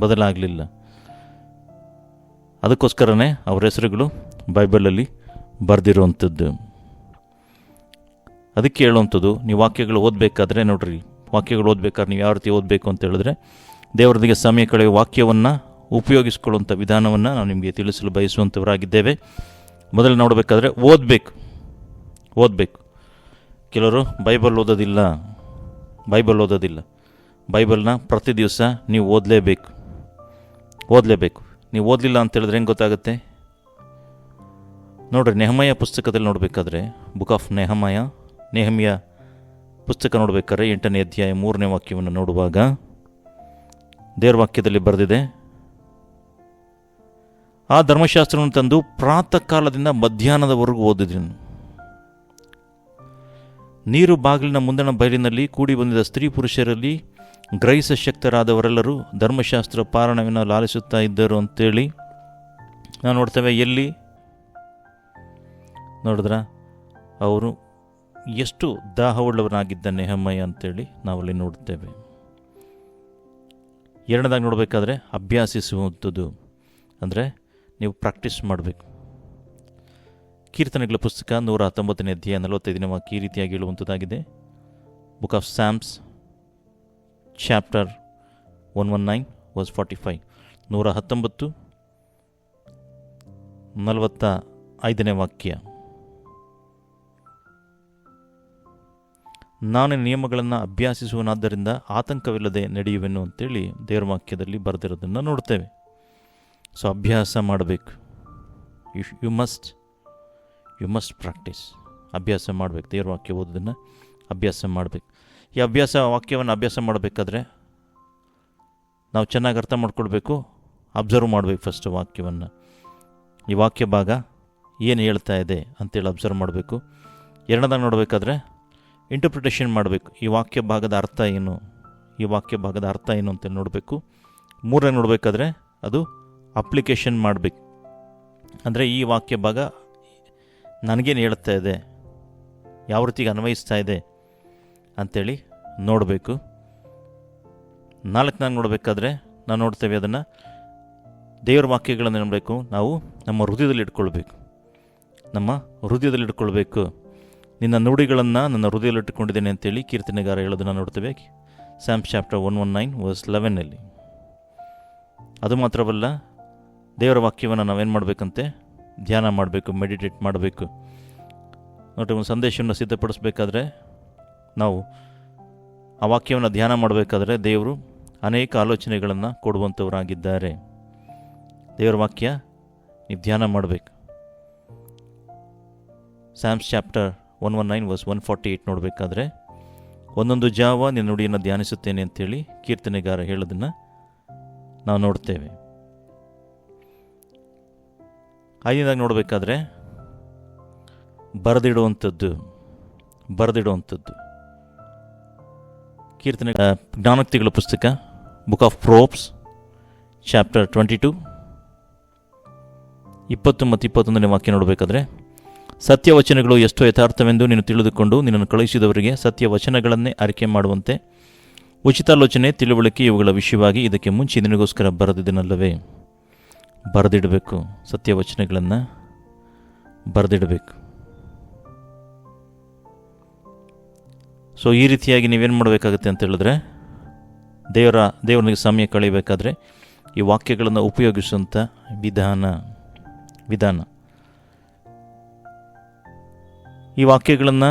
ಬದಲಾಗಲಿಲ್ಲ. ಅದಕ್ಕೋಸ್ಕರನೇ ಅವರ ಹೆಸರುಗಳು ಬೈಬಲಲ್ಲಿ ಬರೆದಿರುವಂಥದ್ದು. ಅದಕ್ಕೆ ಹೇಳುವಂಥದ್ದು, ನೀವು ವಾಕ್ಯಗಳು ಓದಬೇಕಾದ್ರೆ ನೋಡ್ರಿ, ವಾಕ್ಯಗಳು ಓದಬೇಕಾದ್ರೆ ನೀವು ಯಾವ ರೀತಿ ಓದಬೇಕು ಅಂತ ಹೇಳಿದ್ರೆ ದೇವರೊಂದಿಗೆ ಸಮಯ ಕಳೆಯುವ ವಾಕ್ಯವನ್ನು ಉಪಯೋಗಿಸಿಕೊಳ್ಳುವಂಥ ವಿಧಾನವನ್ನು ನಾವು ನಿಮಗೆ ತಿಳಿಸಲು ಬಯಸುವಂಥವರಾಗಿದ್ದೇವೆ ಮೊದಲು ನೋಡಬೇಕಾದ್ರೆ ಓದಬೇಕು. ಓದಬೇಕು. ಕೆಲವರು ಬೈಬಲ್ ಓದೋದಿಲ್ಲ. ಬೈಬಲ್ ಓದೋದಿಲ್ಲ. ಬೈಬಲ್ನ ಪ್ರತಿ ದಿವಸ ನೀವು ಓದಲೇಬೇಕು. ಓದಲೇಬೇಕು. ನೀವು ಓದಲಿಲ್ಲ ಅಂತ ಹೇಳಿದ್ರೆ ಹೆಂಗೆ ಗೊತ್ತಾಗುತ್ತೆ? ನೋಡ್ರಿ, ನೆಹಮಯ ಪುಸ್ತಕದಲ್ಲಿ ನೋಡಬೇಕಾದ್ರೆ, ಬುಕ್ ಆಫ್ ನೆಹಮಯ, ನೆಹಮಿಯ ಪುಸ್ತಕ ನೋಡಬೇಕಾದ್ರೆ ಎಂಟನೇ ಅಧ್ಯಾಯ ಮೂರನೇ ವಾಕ್ಯವನ್ನು ನೋಡುವಾಗ ದೇವ್ರ ವಾಕ್ಯದಲ್ಲಿ ಬರೆದಿದೆ, ಆ ಧರ್ಮಶಾಸ್ತ್ರವನ್ನು ತಂದು ಪ್ರಾತಃ ಕಾಲದಿಂದ ಮಧ್ಯಾಹ್ನದವರೆಗೂ ಓದಿದನು. ನೀರು ಬಾಗಿಲಿನ ಮುಂದಣ ಬಯಲಿನಲ್ಲಿ ಕೂಡಿ ಬಂದಿದ್ದ ಸ್ತ್ರೀ ಪುರುಷರಲ್ಲಿ ಗ್ರಹಿಸ ಶಕ್ತರಾದವರೆಲ್ಲರೂ ಧರ್ಮಶಾಸ್ತ್ರ ಪಾರಣವನ್ನು ಲಾಲಿಸುತ್ತಾ ಇದ್ದರು ಅಂತೇಳಿ ನಾವು ನೋಡ್ತೇವೆ. ಎಲ್ಲಿ? ನೋಡಿದ್ರ? ಅವರು ಎಷ್ಟು ದಾಹವುಳ್ಳವನಾಗಿದ್ದ ನೆಹಮ್ಮಯ್ಯ ಅಂತೇಳಿ ನಾವಲ್ಲಿ ನೋಡ್ತೇವೆ. ಎರಡನೇದಾಗಿ ನೋಡಬೇಕಾದ್ರೆ ಅಭ್ಯಾಸಿಸುವಂಥದ್ದು ಅಂದರೆ ನೀವು ಪ್ರಾಕ್ಟೀಸ್ ಮಾಡಬೇಕು. ಕೀರ್ತನೆಗಳ ಪುಸ್ತಕ ನೂರ ಹತ್ತೊಂಬತ್ತನೇ ಅಧ್ಯಾಯ ನಲವತ್ತೈದನೇ ವಾಕ್ಯ ಈ ರೀತಿಯಾಗಿ ಹೇಳುವಂಥದ್ದಾಗಿದೆ. Book of Psalms chapter one one nine verse forty five ನೂರ ಹತ್ತೊಂಬತ್ತು ನಲವತ್ತ ಐದನೇ ವಾಕ್ಯ. ನಾನು ನಿಯಮಗಳನ್ನು ಅಭ್ಯಾಸಿಸುವನಾದ್ದರಿಂದ ಆತಂಕವಿಲ್ಲದೆ ನಡೆಯುವೆನು ಅಂತೇಳಿ ದೇವರ ವಾಕ್ಯದಲ್ಲಿ ಬರೆದಿರೋದನ್ನು ನೋಡ್ತೇವೆ. ಸೊ ಅಭ್ಯಾಸ ಮಾಡಬೇಕು. You you must you must practice ಅಭ್ಯಾಸ ಮಾಡಬೇಕು ದೇವ್ರ ವಾಕ್ಯ ಓದೋದನ್ನು ಅಭ್ಯಾಸ ಮಾಡಬೇಕು. ಈ ಅಭ್ಯಾಸ ವಾಕ್ಯವನ್ನು ಅಭ್ಯಾಸ ಮಾಡಬೇಕಾದ್ರೆ ನಾವು ಚೆನ್ನಾಗಿ ಅರ್ಥ ಮಾಡ್ಕೊಳ್ಬೇಕು ಅಬ್ಸರ್ವ್ ಮಾಡಬೇಕು ಫಸ್ಟ್ ವಾಕ್ಯವನ್ನು. ಈ ವಾಕ್ಯ ಭಾಗ ಏನು ಹೇಳ್ತಾ ಇದೆ ಅಂತೇಳಿ ಅಬ್ಸರ್ವ್ ಮಾಡಬೇಕು. ಎರಡನೇದಾಗ ನೋಡಬೇಕಾದ್ರೆ ಇಂಟರ್ಪ್ರಿಟೇಷನ್ ಮಾಡಬೇಕು. ಈ ವಾಕ್ಯ ಭಾಗದ ಅರ್ಥ ಏನು? ಈ ವಾಕ್ಯ ಭಾಗದ ಅರ್ಥ ಏನು ಅಂತ ನೋಡಬೇಕು. ಮೂರನೇ ನೋಡಬೇಕಾದ್ರೆ ಅದು ಅಪ್ಲಿಕೇಶನ್ ಮಾಡಬೇಕು. ಅಂದರೆ ಈ ವಾಕ್ಯ ಭಾಗ ನನಗೇನು ಹೇಳ್ತಾ ಇದೆ? ಯಾವ ರೀತಿಗೆ ಅನ್ವಯಿಸ್ತಾ ಇದೆ? ಅಂಥೇಳಿ ನೋಡಬೇಕು. ನಾಲ್ಕನಾಗ ನೋಡಬೇಕಾದ್ರೆ ನಾವು ನೋಡ್ತೇವೆ ಅದನ್ನು ದೇವರ ವಾಕ್ಯಗಳನ್ನು ನೋಡಬೇಕು ನಾವು ನಮ್ಮ ಹೃದಯದಲ್ಲಿ ಇಟ್ಕೊಳ್ಬೇಕು. ನಮ್ಮ ಹೃದಯದಲ್ಲಿ ಇಟ್ಕೊಳ್ಬೇಕು. ನಿನ್ನ ನುಡಿಗಳನ್ನು ನನ್ನ ಹೃದಯದಲ್ಲಿಟ್ಟುಕೊಂಡಿದ್ದೇನೆ ಅಂತೇಳಿ ಕೀರ್ತನೆಗಾರ ಹೇಳೋದನ್ನು ನೋಡ್ತೇವೆ. Psalm chapter one one nine verse ಲೆವೆನ್ನಲ್ಲಿ ಅದು ಮಾತ್ರವಲ್ಲ, ದೇವರ ವಾಕ್ಯವನ್ನು ನಾವೇನು ಮಾಡಬೇಕಂತೆ? ಧ್ಯಾನ ಮಾಡಬೇಕು, ಮೆಡಿಟೇಟ್ ಮಾಡಬೇಕು. ನೋಡಿ ಒಂದು ಸಂದೇಶವನ್ನು ಸಿದ್ಧಪಡಿಸಬೇಕಾದ್ರೆ, ನಾವು ಆ ವಾಕ್ಯವನ್ನು ಧ್ಯಾನ ಮಾಡಬೇಕಾದ್ರೆ ದೇವರು ಅನೇಕ ಆಲೋಚನೆಗಳನ್ನು ಕೊಡುವಂಥವರಾಗಿದ್ದಾರೆ ದೇವರ ವಾಕ್ಯ, ನೀವು ಧ್ಯಾನ ಮಾಡಬೇಕು. Psalms chapter one one nine verse one forty eight ನೋಡಬೇಕಾದ್ರೆ, ಒಂದೊಂದು ಜಾವ ನಿನ್ನ ನುಡಿಯನ್ನು ಧ್ಯಾನಿಸುತ್ತೇನೆ ಅಂತೇಳಿ ಕೀರ್ತನೆಗಾರ ಹೇಳೋದನ್ನು ನಾವು ನೋಡ್ತೇವೆ. ಐದನೇದಾಗಿ ನೋಡಬೇಕಾದ್ರೆ, ಬರೆದಿಡುವಂಥದ್ದು ಬರೆದಿಡುವಂಥದ್ದು. ಕೀರ್ತನೆ ಜ್ಞಾನಕ್ತಿಗಳ ಪುಸ್ತಕ book of Proverbs chapter twenty two ಇಪ್ಪತ್ತು ಮತ್ತು ಇಪ್ಪತ್ತೊಂದನೇ ವಾಕ್ಯ ನೋಡಬೇಕಾದ್ರೆ ಸತ್ಯವಚನಗಳು ಎಷ್ಟು ಯಥಾರ್ಥವೆಂದು ನೀನು ತಿಳಿದುಕೊಂಡು ನಿನ್ನನ್ನು ಕಳುಹಿಸಿದವರಿಗೆ ಸತ್ಯವಚನಗಳನ್ನೇ ಆರಿಕೆ ಮಾಡುವಂತೆ. ಉಚಿತಾಲೋಚನೆ, ತಿಳುವಳಿಕೆ ಇವುಗಳ ವಿಷಯವಾಗಿ ಇದಕ್ಕೆ ಮುಂಚೆ ನಿನಗೋಸ್ಕರ ಬರೆದಿದ್ದನಲ್ಲವೇ? ಬರೆದಿಡಬೇಕು, ಸತ್ಯವಚನಗಳನ್ನು ಬರೆದಿಡಬೇಕು. ಸೊ ಈ ರೀತಿಯಾಗಿ ನೀವೇನು ಮಾಡಬೇಕಾಗುತ್ತೆ ಅಂತ ಹೇಳಿದ್ರೆ, ದೇವರ ದೇವರಿಗೆ ಸಮಯ ಕಳೆಯಬೇಕಾದ್ರೆ ಈ ವಾಕ್ಯಗಳನ್ನು ಉಪಯೋಗಿಸುವಂಥ ವಿಧಾನ ವಿಧಾನ. ಈ ವಾಕ್ಯಗಳನ್ನು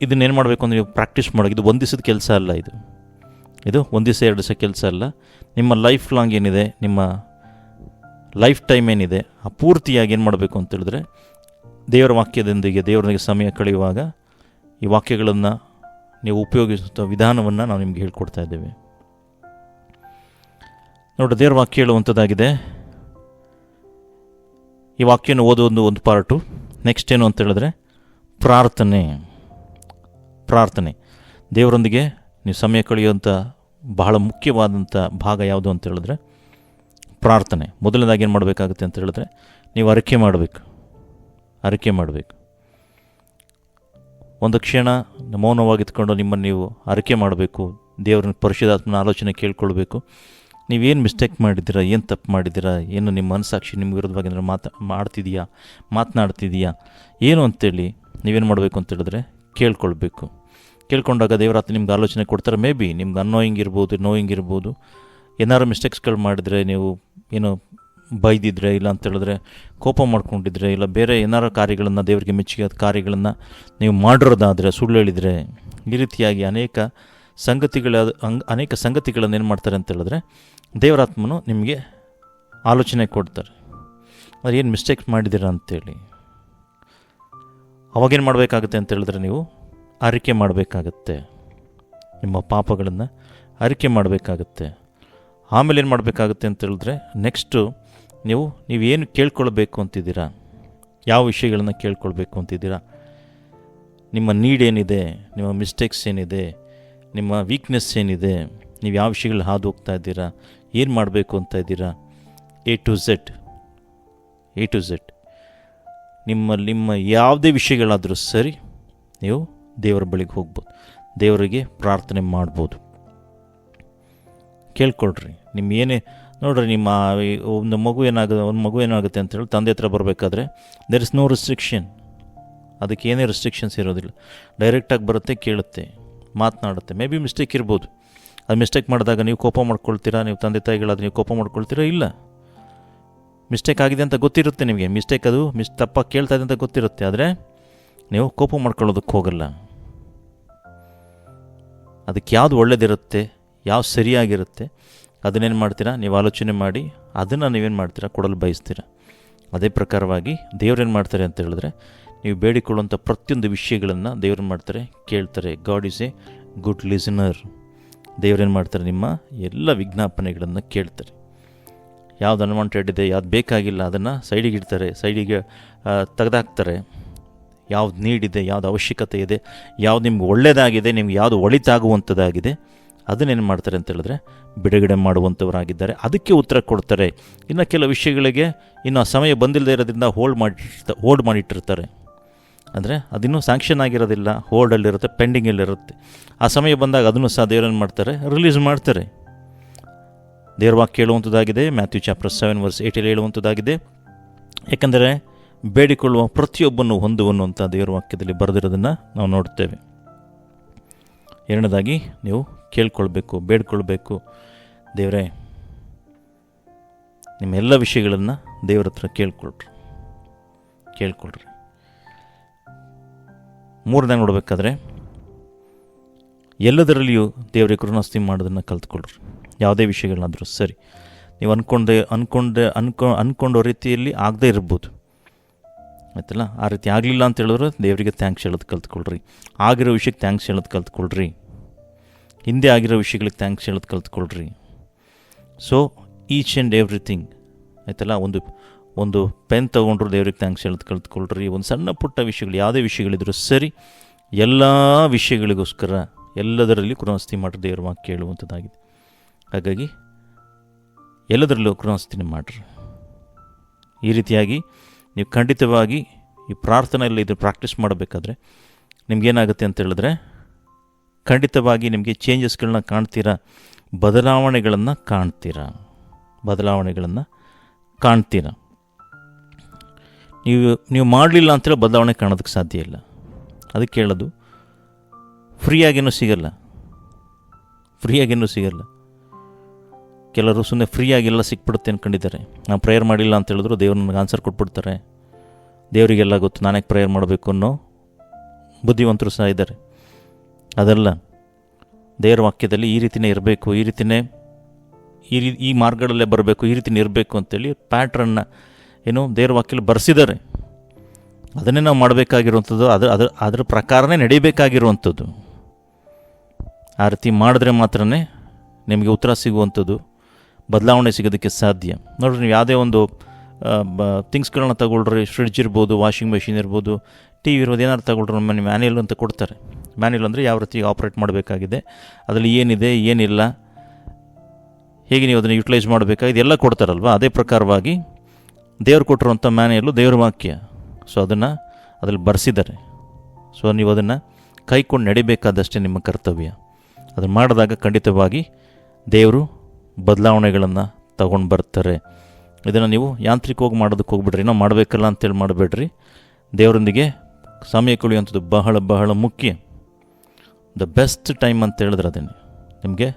ಇದನ್ನೇನು ಮಾಡಬೇಕು ಅಂದರೆ ನೀವು ಪ್ರಾಕ್ಟೀಸ್ ಮಾಡೋಕೆ ಇದು ಒಂದು ದಿವಸದ ಕೆಲಸ ಅಲ್ಲ ಇದು. ಇದು ಒಂದು ದಿವಸ ಎರಡು ದಿವಸ ಕೆಲಸ ಅಲ್ಲ. ನಿಮ್ಮ ಲೈಫ್ ಲಾಂಗ್ ಏನಿದೆ, ನಿಮ್ಮ ಲೈಫ್ ಟೈಮ್ ಏನಿದೆ, ಆ ಪೂರ್ತಿಯಾಗಿ ಏನು ಮಾಡಬೇಕು ಅಂತ ಹೇಳಿದ್ರೆ, ದೇವರ ವಾಕ್ಯದೊಂದಿಗೆ, ದೇವರೊಂದಿಗೆ ಸಮಯ ಕಳೆಯುವಾಗ ಈ ವಾಕ್ಯಗಳನ್ನು ನೀವು ಉಪಯೋಗಿಸುವ ವಿಧಾನವನ್ನು ನಾವು ನಿಮಗೆ ಹೇಳ್ಕೊಡ್ತಾ ಇದ್ದೇವೆ. ನೋಡಿ ದೇವರ ವಾಕ್ಯ ಹೇಳುವಂಥದ್ದಾಗಿದೆ ಈ ವಾಕ್ಯನ ಓದೋದು ಒಂದು ಪಾರ್ಟು. ನೆಕ್ಸ್ಟ್ ಏನು ಅಂತ ಹೇಳಿದ್ರೆ ಪ್ರಾರ್ಥನೆ ಪ್ರಾರ್ಥನೆ. ದೇವರೊಂದಿಗೆ ನೀವು ಸಮಯ ಕಳೆಯುವಂಥ ಬಹಳ ಮುಖ್ಯವಾದಂಥ ಭಾಗ ಯಾವುದು ಅಂತ ಹೇಳಿದ್ರೆ, ಪ್ರಾರ್ಥನೆ. ಮೊದಲನೇದಾಗಿ ಏನು ಮಾಡಬೇಕಾಗುತ್ತೆ ಅಂತ ಹೇಳಿದ್ರೆ, ನೀವು ಅರಿಕೆ ಮಾಡಬೇಕು. ಅರಿಕೆ ಮಾಡಬೇಕು. ಒಂದು ಕ್ಷಣ ಮೌನವಾಗಿತ್ಕೊಂಡು ನಿಮ್ಮನ್ನು ನೀವು ಅರಿಕೆ ಮಾಡಬೇಕು. ದೇವರನ್ನ, ಪರಿಶುದ್ಧಾತ್ಮನ ಆಲೋಚನೆ ಕೇಳ್ಕೊಳ್ಬೇಕು. ನೀವೇನು ಮಿಸ್ಟೇಕ್ ಮಾಡಿದ್ದೀರಾ, ಏನು ತಪ್ಪು ಮಾಡಿದ್ದೀರಾ, ಏನು ನಿಮ್ಮ ಮನಸ್ಸಾಕ್ಷಿ ನಿಮ್ಗೆ ವಿರೋಧವಾಗಿ ಏನಾದ್ರು ಮಾತಾ ಮಾಡ್ತಿದೆಯಾ ಮಾತನಾಡ್ತಿದೆಯಾ ಏನು ಅಂತೇಳಿ ನೀವೇನು ಮಾಡಬೇಕು ಅಂತ ಹೇಳಿದ್ರೆ ಕೇಳ್ಕೊಳ್ಬೇಕು. ಕೇಳ್ಕೊಂಡಾಗ ದೇವರಾತ ನಿಮ್ಗೆ ಆಲೋಚನೆ ಕೊಡ್ತಾರೆ, ಮೇ ಬಿ ನಿಮ್ಗೆ ಅನ್ನೋಯಿಂಗ್ ಇರ್ಬೋದು ನೋಯಿಂಗ್ ಇರ್ಬೋದು ಏನಾರು ಮಿಸ್ಟೇಕ್ಸ್ಗಳು ಮಾಡಿದರೆ ನೀವು ಏನು ಬೈದಿದ್ರೆ ಇಲ್ಲ ಅಂತ ಹೇಳಿದ್ರೆ, ಕೋಪ ಮಾಡ್ಕೊಂಡಿದ್ರೆ ಇಲ್ಲ ಬೇರೆ ಏನಾರು ಕಾರ್ಯಗಳನ್ನು, ದೇವರಿಗೆ ಮೆಚ್ಚುಗೆ ಕಾರ್ಯಗಳನ್ನು ನೀವು ಮಾಡಿರೋದಾದರೆ, ಸುಳ್ಳು ಹೇಳಿದರೆ ಈ ರೀತಿಯಾಗಿ ಅನೇಕ ಸಂಗತಿಗಳ ಅನೇಕ ಸಂಗತಿಗಳನ್ನು ಏನು ಮಾಡ್ತಾರೆ ಅಂತ ಹೇಳಿದ್ರೆ ದೇವರಾತ್ಮನು ನಿಮಗೆ ಆಲೋಚನೆ ಕೊಡ್ತಾರೆ. ಅದು ಏನು ಮಿಸ್ಟೇಕ್ ಮಾಡಿದ್ದೀರಾ ಅಂತೇಳಿ. ಅವಾಗೇನು ಮಾಡಬೇಕಾಗುತ್ತೆ ಅಂತ ಹೇಳಿದ್ರೆ ನೀವು ಅರಿಕೆ ಮಾಡಬೇಕಾಗತ್ತೆ. ನಿಮ್ಮ ಪಾಪಗಳನ್ನು ಅರಿಕೆ ಮಾಡಬೇಕಾಗತ್ತೆ. ಆಮೇಲೆ ಏನು ಮಾಡಬೇಕಾಗುತ್ತೆ ಅಂತ ಹೇಳಿದ್ರೆ ನೆಕ್ಸ್ಟು ನೀವು ನೀವೇನು ಕೇಳ್ಕೊಳ್ಬೇಕು ಅಂತಿದ್ದೀರಾ? ಯಾವ ವಿಷಯಗಳನ್ನು ಕೇಳ್ಕೊಳ್ಬೇಕು ಅಂತಿದ್ದೀರಾ? ನಿಮ್ಮ ನೀಡ್ ಏನಿದೆ? ನಿಮ್ಮ ಮಿಸ್ಟೇಕ್ಸ್ ಏನಿದೆ? ನಿಮ್ಮ ವೀಕ್ನೆಸ್ ಏನಿದೆ? ನೀವು ಯಾವ ವಿಷಯಗಳು ಹಾದು ಹೋಗ್ತಾ ಇದ್ದೀರಾ? ಏನು ಮಾಡಬೇಕು ಅಂತ ಇದ್ದೀರಾ? A to Z A to Z ನಿಮ್ಮ ನಿಮ್ಮ ಯಾವುದೇ ವಿಷಯಗಳಾದರೂ ಸರಿ ನೀವು ದೇವರ ಬಳಿಗೆ ಹೋಗ್ಬೋದು. ದೇವರಿಗೆ ಪ್ರಾರ್ಥನೆ ಮಾಡ್ಬೋದು. ಕೇಳ್ಕೊಳ್ರಿ. ನಿಮ್ಮ ಏನೇ, ನೋಡ್ರಿ ನಿಮ್ಮ, ಒಂದು ಮಗು ಏನಾಗುತ್ತೆ ಒಂದು ಮಗು ಏನಾಗುತ್ತೆ ಅಂತ ಹೇಳಿ ತಂದೆ ಹತ್ರ ಬರಬೇಕಾದ್ರೆ ದೇರ್ ಇಸ್ ನೋ ರಿಸ್ಟ್ರಿಕ್ಷನ್ ಅದಕ್ಕೆ ಏನೇ ರೆಸ್ಟ್ರಿಕ್ಷನ್ಸ್ ಇರೋದಿಲ್ಲ. ಡೈರೆಕ್ಟಾಗಿ ಬರುತ್ತೆ, ಕೇಳುತ್ತೆ, ಮಾತನಾಡುತ್ತೆ. ಮೇ ಬಿ ಮಿಸ್ಟೇಕ್ ಇರ್ಬೋದು. ಅದು ಮಿಸ್ಟೇಕ್ ಮಾಡಿದಾಗ ನೀವು ಕೋಪ ಮಾಡ್ಕೊಳ್ತೀರಾ? ನೀವು ತಂದೆ ತಾಯಿಗಳಾದ್ರೆ ನೀವು ಕೋಪ ಮಾಡ್ಕೊಳ್ತೀರಾ? ಇಲ್ಲ. ಮಿಸ್ಟೇಕ್ ಆಗಿದೆ ಅಂತ ಗೊತ್ತಿರುತ್ತೆ ನಿಮಗೆ. ಮಿಸ್ಟೇಕ್ ಅದು ಮಿಸ್ ತಪ್ಪಾಗಿ ಕೇಳ್ತಾ ಇದೆ ಅಂತ ಗೊತ್ತಿರುತ್ತೆ. ಆದರೆ ನೀವು ಕೋಪ ಮಾಡ್ಕೊಳ್ಳೋದಕ್ಕೆ ಹೋಗಲ್ಲ. ಅದಕ್ಕೆ ಯಾವುದು ಒಳ್ಳೇದಿರುತ್ತೆ, ಯಾವ್ದು ಸರಿಯಾಗಿರುತ್ತೆ ಅದನ್ನೇನು ಮಾಡ್ತೀರಾ? ನೀವು ಆಲೋಚನೆ ಮಾಡಿ, ಅದನ್ನು ನೀವೇನು ಮಾಡ್ತೀರಾ? ಕೊಡಲು ಬಯಸ್ತೀರಾ? ಅದೇ ಪ್ರಕಾರವಾಗಿ ದೇವ್ರೇನು ಮಾಡ್ತಾರೆ ಅಂತ ಹೇಳಿದ್ರೆ, ನೀವು ಬೇಡಿಕೊಳ್ಳುವಂಥ ಪ್ರತಿಯೊಂದು ವಿಷಯಗಳನ್ನು ದೇವ್ರೇನು ಮಾಡ್ತಾರೆ? ಕೇಳ್ತಾರೆ. God is a good listener ದೇವ್ರೇನು ಮಾಡ್ತಾರೆ? ನಿಮ್ಮ ಎಲ್ಲ ವಿಜ್ಞಾಪನೆಗಳನ್ನು ಕೇಳ್ತಾರೆ. ಯಾವ್ದು ಅನ್ವಾಂಟೆಡ್ ಇದೆ, ಯಾವ್ದು ಬೇಕಾಗಿಲ್ಲ, ಅದನ್ನು ಸೈಡಿಗೆ ಇಡ್ತಾರೆ, ಸೈಡಿಗೆ ತೆಗೆದಾಕ್ತಾರೆ. ಯಾವ್ದು ನೀಡಿದೆ ಯಾವ್ದು ಅವಶ್ಯಕತೆ ಇದೆ, ಯಾವ್ದು ನಿಮ್ಗೆ ಒಳ್ಳೆಯದಾಗಿದೆ ನಿಮ್ಗೆ ಯಾವುದು ಒಳಿತಾಗುವಂಥದ್ದಾಗಿದೆ ಅದನ್ನೇನು ಮಾಡ್ತಾರೆ ಅಂತ ಹೇಳಿದ್ರೆ, ಬಿಡುಗಡೆ ಮಾಡುವಂಥವರಾಗಿದ್ದಾರೆ. ಅದಕ್ಕೆ ಉತ್ತರ ಕೊಡ್ತಾರೆ. ಇನ್ನು ಕೆಲವು ವಿಷಯಗಳಿಗೆ ಇನ್ನು ಸಮಯ ಬಂದಿಲ್ಲದೆ ಇರೋದ್ರಿಂದ ಹೋಲ್ಡ್ ಮಾಡಿ ಹೋಲ್ಡ್ ಮಾಡಿಟ್ಟಿರ್ತಾರೆ. ಅಂದರೆ ಅದಿನ್ನೂ ಸ್ಯಾಂಕ್ಷನ್ ಆಗಿರೋದಿಲ್ಲ ಹೋಲ್ಡಲ್ಲಿರುತ್ತೆ ಪೆಂಡಿಂಗಲ್ಲಿರುತ್ತೆ ಆ ಸಮಯ ಬಂದಾಗ ಅದನ್ನು ಸಹ ದೇವರೇನು ಮಾಡ್ತಾರೆ ರಿಲೀಸ್ ಮಾಡ್ತಾರೆ. ದೇವ್ರ ವಾಕ್ಯ ಹೇಳುವಂಥದ್ದಾಗಿದೆ ಮ್ಯಾಥ್ಯೂ ಚಾಪ್ಟರ್ ಸೆವೆನ್ ವರ್ಸ್ ಏಟಲ್ಲಿ ಹೇಳುವಂಥದ್ದಾಗಿದೆ ಏಕೆಂದರೆ ಬೇಡಿಕೊಳ್ಳುವ ಪ್ರತಿಯೊಬ್ಬನು ಹೊಂದುವನು ಅಂತ ದೇವರವಾಕ್ಯದಲ್ಲಿ ಬರೆದಿರೋದನ್ನು ನಾವು ನೋಡ್ತೇವೆ. ಎರಡನೇದಾಗಿ ನೀವು ಕೇಳ್ಕೊಳ್ಬೇಕು, ಬೇಡ್ಕೊಳ್ಬೇಕು. ದೇವರೇ, ನಿಮ್ಮ ಎಲ್ಲ ವಿಷಯಗಳನ್ನು ದೇವ್ರ ಹತ್ರ ಕೇಳ್ಕೊಳ್ರಿ. ಕೇಳ್ಕೊಳ್ರಿ. ಮೂರನೇ ನೋಡಬೇಕಾದ್ರೆ ಎಲ್ಲದರಲ್ಲಿಯೂ ದೇವರಿಗೆ ಕೃಣಾಸ್ತಿ ಮಾಡೋದನ್ನು ಕಲ್ತ್ಕೊಳ್ರಿ. ಯಾವುದೇ ವಿಷಯಗಳನ್ನಾದರೂ ಸರಿ. ನೀವು ಅಂದ್ಕೊಂಡೆ ಅಂದ್ಕೊಂಡೆ ಅನ್ಕೊ ಅಂದ್ಕೊಂಡೋ ರೀತಿಯಲ್ಲಿ ಆಗದೇ ಇರ್ಬೋದು. ಆಯ್ತಲ್ಲ? ಆ ರೀತಿ ಆಗಲಿಲ್ಲ ಅಂತ ಹೇಳಿದ್ರೆ ದೇವರಿಗೆ ಥ್ಯಾಂಕ್ಸ್ ಹೇಳೋದು ಕಲ್ತ್ಕೊಳ್ರಿ. ಆಗಿರೋ ವಿಷಯಕ್ಕೆ ಥ್ಯಾಂಕ್ಸ್ ಹೇಳೋದು ಕಲ್ತ್ಕೊಳ್ರಿ. ಹಿಂದೆ ಆಗಿರೋ ವಿಷಯಗಳಿಗೆ ಥ್ಯಾಂಕ್ಸ್ ಹೇಳೋದು ಕಲ್ತ್ಕೊಳ್ರಿ. ಸೊ ಈಚ್ ಆ್ಯಂಡ್ ಎವ್ರಿಥಿಂಗ್ ಆಯ್ತಲ್ಲ? ಒಂದು ಒಂದು ಪೆನ್ ತೊಗೊಂಡ್ರು ದೇವ್ರಿಗೆ ಥ್ಯಾಂಕ್ಸ್ ಹೇಳೋದು ಕಲ್ತ್ಕೊಳ್ರಿ. ಒಂದು ಸಣ್ಣ ಪುಟ್ಟ ವಿಷಯಗಳು, ಯಾವುದೇ ವಿಷಯಗಳಿದ್ರು ಸರಿ, ಎಲ್ಲ ವಿಷಯಗಳಿಗೋಸ್ಕರ ಎಲ್ಲದರಲ್ಲಿ ಕೃಣಾಸ್ತಿ ಮಾಡ್ರಿ, ದೇವರ ವಾಕ್ಯ ಕೇಳುವಂಥದ್ದಾಗಿದೆ. ಹಾಗಾಗಿ ಎಲ್ಲದರಲ್ಲೂ ಕೃಣಾಸ್ತಿನ ಮಾಡ್ರಿ. ಈ ರೀತಿಯಾಗಿ ನೀವು ಖಂಡಿತವಾಗಿ ಈ ಪ್ರಾರ್ಥನೆಯಲ್ಲಿ ಇದು ಪ್ರಾಕ್ಟೀಸ್ ಮಾಡಬೇಕಾದ್ರೆ ನಿಮಗೇನಾಗುತ್ತೆ ಅಂತ ಹೇಳಿದ್ರೆ, ಖಂಡಿತವಾಗಿ ನಿಮಗೆ ಚೇಂಜಸ್ಗಳನ್ನ ಕಾಣ್ತೀರಾ, ಬದಲಾವಣೆಗಳನ್ನು ಕಾಣ್ತೀರಾ ಬದಲಾವಣೆಗಳನ್ನು ಕಾಣ್ತೀರಾ. ನೀವು ನೀವು ಮಾಡಲಿಲ್ಲ ಅಂತೇಳಿ ಬದಲಾವಣೆ ಕಾಣೋದಕ್ಕೆ ಸಾಧ್ಯ ಇಲ್ಲ. ಅದಕ್ಕೆ ಹೇಳೋದು ಫ್ರೀಯಾಗೇನೂ ಸಿಗಲ್ಲ. ಫ್ರೀಯಾಗೇನೂ ಸಿಗಲ್ಲ. ಕೆಲವರು ಸುಮ್ಮನೆ ಫ್ರೀಯಾಗೆಲ್ಲ ಸಿಕ್ಬಿಡುತ್ತೆ ಅಂದ್ಕೊಂಡಿದ್ದಾರೆ ನಾನು ಪ್ರೇಯರ್ ಮಾಡಿಲ್ಲ ಅಂತ ಹೇಳಿದ್ರು ದೇವ್ರು ನನಗೆ ಆನ್ಸರ್ ಕೊಟ್ಬಿಡ್ತಾರೆ. ದೇವರಿಗೆಲ್ಲ ಗೊತ್ತು ನಾನೇ ಪ್ರೇಯರ್ ಮಾಡಬೇಕು ಅನ್ನೋ ಬುದ್ಧಿವಂತರು ಸಹ ಇದ್ದಾರೆ. ಅದಲ್ಲ, ದೇವರ ವಾಕ್ಯದಲ್ಲಿ ಈ ರೀತಿನೇ ಇರಬೇಕು, ಈ ರೀತಿನೇ ಈ ರೀ, ಈ ಮಾರ್ಗದಲ್ಲೇ ಬರಬೇಕು, ಈ ರೀತಿನೇ ಇರಬೇಕು ಅಂತೇಳಿ ಪ್ಯಾಟ್ರನ್ನ ಏನು ದೇವ್ರ ವಾಕ್ಯಲ್ಲಿ ಬರೆಸಿದ್ದಾರೆ. ಅದನ್ನೇ ನಾವು ಮಾಡಬೇಕಾಗಿರುವಂಥದ್ದು ಅದು ಅದರ, ಅದ್ರ ಪ್ರಕಾರನೇ ನಡಿಬೇಕಾಗಿರುವಂಥದ್ದು. ಆ ರೀತಿ ಮಾಡಿದ್ರೆ ಮಾತ್ರ ನಿಮಗೆ ಉತ್ತರ ಸಿಗುವಂಥದ್ದು. ಬದಲಾವಣೆ ಸಿಗೋದಕ್ಕೆ ಸಾಧ್ಯ. ನೋಡಿರಿ, ನೀವು ಯಾವುದೇ ಒಂದು ಥಿಂಗ್ಸ್ಗಳನ್ನ ತಗೊಳ್ರಿ ಫ್ರಿಡ್ಜ್ ಇರ್ಬೋದು ವಾಷಿಂಗ್ ಮೆಷಿನ್ ಇರ್ಬೋದು ಟಿ ವಿ ಇರ್ಬೋದು, ಏನಾದ್ರು ತಗೊಳ್ರಿ, ನಮ್ಮ ಮ್ಯಾನ್ಯಲ್ ಅಂತ ಕೊಡ್ತಾರೆ. ಮ್ಯಾನ್ಯಲ್ ಅಂದರೆ ಯಾವ ರೀತಿ ಆಪ್ರೇಟ್ ಮಾಡಬೇಕಾಗಿದೆ, ಅದರಲ್ಲಿ ಏನಿದೆ, ಏನಿಲ್ಲ, ಹೇಗೆ ನೀವು ಅದನ್ನು ಯುಟಿಲೈಸ್ ಮಾಡಬೇಕಾ ಇದೆಲ್ಲ ಕೊಡ್ತಾರಲ್ವ? ಅದೇ ಪ್ರಕಾರವಾಗಿ ದೇವ್ರು ಕೊಟ್ಟಿರುವಂಥ ಮ್ಯಾನ್ಯಲ್ಲು ದೇವ್ರ ವಾಕ್ಯ. ಸೊ ಅದನ್ನು ಅದ್ರಲ್ಲಿ ಬರೆಸಿದ್ದಾರೆ. ಸೊ ನೀವು ಅದನ್ನು ಕೈಕೊಂಡು ನಡಿಬೇಕಾದಷ್ಟೇ ನಿಮ್ಮ ಕರ್ತವ್ಯ. ಅದನ್ನು ಮಾಡಿದಾಗ ಖಂಡಿತವಾಗಿ ದೇವರು ಬದಲಾವಣೆಗಳನ್ನು ತಗೊಂಡು ಬರ್ತಾರೆ ಇದನ್ನು ನೀವು ಯಾಂತ್ರಿಕವಾಗಿ ಮಾಡೋದಕ್ಕೆ ಹೋಗ್ಬಿಡ್ರಿ. ನಾವು ಮಾಡಬೇಕಲ್ಲ ಅಂತೇಳಿ ಮಾಡಬೇಡ್ರಿ. ದೇವರೊಂದಿಗೆ ಸಮಯ ಕುಳಿಯುವಂಥದ್ದು ಬಹಳ ಬಹಳ ಮುಖ್ಯ. ದ ಬೆಸ್ಟ್ ಟೈಮ್ ಅಂತ ಹೇಳಿದ್ರೆ ಅದನ್ನೇ ನಿಮಗೆ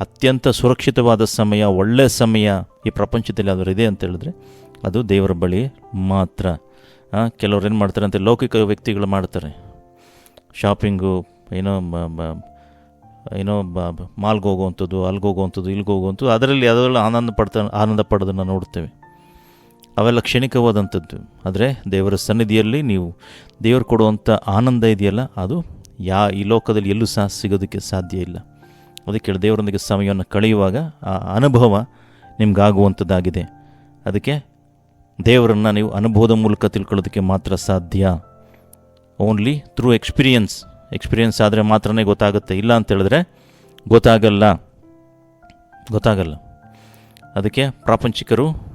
ಅತ್ಯಂತ ಸುರಕ್ಷಿತವಾದ ಸಮಯ ಒಳ್ಳೆಯ ಸಮಯ ಈ ಪ್ರಪಂಚದಲ್ಲಿ ಯಾವ್ದಾರು ಇದೆ ಅಂತ ಹೇಳಿದ್ರೆ ಅದು ದೇವರ ಬಳಿ ಮಾತ್ರ. ಕೆಲವ್ರು ಏನು ಮಾಡ್ತಾರೆ ಅಂತ ಲೌಕಿಕ ವ್ಯಕ್ತಿಗಳು ಮಾಡ್ತಾರೆ. ಶಾಪಿಂಗು, ಏನೋ ಏನೋ ಮಾಲ್ಗೆ ಹೋಗುವಂಥದ್ದು ಅಲ್ಲಿಗೆ ಹೋಗುವಂಥದ್ದು ಇಲ್ಲಿಗೆ ಹೋಗುವಂಥದ್ದು, ಅದರಲ್ಲಿ ಅದರಲ್ಲಿ ಆನಂದ ಪಡ್ತಾ, ಆನಂದ ಪಡೋದನ್ನು ನೋಡ್ತೇವೆ. ಅವೆಲ್ಲ ಕ್ಷಣಿಕವಾದಂಥದ್ದು. ಆದರೆ ದೇವರ ಸನ್ನಿಧಿಯಲ್ಲಿ ನೀವು ದೇವರು ಕೊಡುವಂಥ ಆನಂದ ಇದೆಯಲ್ಲ, ಅದು ಯಾ, ಈ ಲೋಕದಲ್ಲಿ ಎಲ್ಲೂ ಸಹ ಸಿಗೋದಕ್ಕೆ ಸಾಧ್ಯ ಇಲ್ಲ. ಅದಕ್ಕೆ ದೇವರೊಂದಿಗೆ ಸಮಯವನ್ನು ಕಳೆಯುವಾಗ ಆ ಅನುಭವ ನಿಮ್ಗಾಗುವಂಥದ್ದಾಗಿದೆ. ಅದಕ್ಕೆ ದೇವರನ್ನು ನೀವು ಅನುಭವದ ಮೂಲಕ ತಿಳ್ಕೊಳ್ಳೋದಕ್ಕೆ ಮಾತ್ರ ಸಾಧ್ಯ. ಓನ್ಲಿ ಥ್ರೂ ಎಕ್ಸ್ಪೀರಿಯನ್ಸ್ ಎಕ್ಸ್ಪೀರಿಯನ್ಸ್ ಆದರೆ ಮಾತ್ರನೇ ಗೊತ್ತಾಗುತ್ತೆ. ಇಲ್ಲ ಅಂತೇಳಿದ್ರೆ ಗೊತ್ತಾಗಲ್ಲ. ಗೊತ್ತಾಗಲ್ಲ. ಅದಕ್ಕೆ ಪ್ರಾಪಂಚಿಕರು